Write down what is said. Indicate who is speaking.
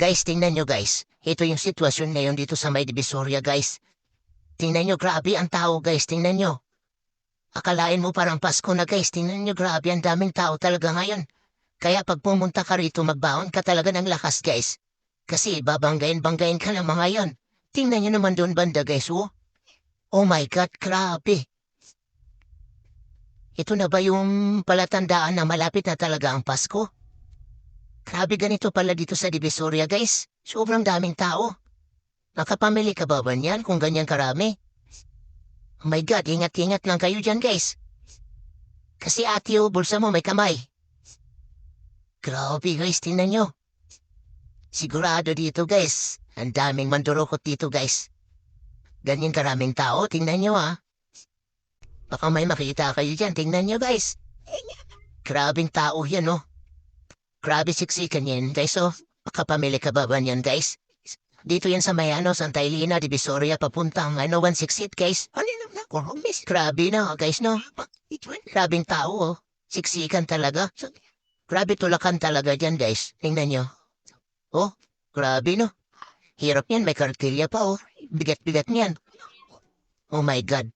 Speaker 1: Guys, tingnan nyo guys. Ito yung sitwasyon ngayon dito sa may Divisoria guys. Tingnan nyo, grabe ang tao guys. Tingnan nyo. Akalain mo parang Pasko na guys. Tingnan nyo, grabe ang daming tao talaga ngayon. Kaya pag pumunta ka rito, magbaon ka talaga ng lakas guys. Kasi babanggain-banggain ka ng mga yon. Tingnan nyo naman doon banda guys, oh. Oh my God, grabe. Ito na ba yung palatandaan na malapit na talaga ang Pasko? Grabe ganito pala dito sa Divisoria guys. Sobrang daming tao. Nakapamili ka ba ba niyan kung ganyan karami? Oh my God, ingat-ingat lang kayo dyan guys. Kasi ate bulsa mo may kamay. Grabe guys, tingnan nyo. Sigurado dito guys. Ang daming mandurukot dito guys. Ganyan karaming tao, tingnan nyo ah. Baka may makita kayo dyan, tingnan nyo guys. Grabing tao yan oh. Grabe siksikan yan guys oh. Makapamili ka ba ba yan guys? Dito yan sa may ano, Santa Elena, Divisoria, papuntang ano, 168 guys. Ano na? Grabe na guys no. Grabing tao oh. Siksikan talaga. Grabe tulakan talaga dyan guys. Tingnan nyo. Oh, grabe no. Hirap yan, may kartilya pa oh. Bigat-bigat niyan. Oh my God.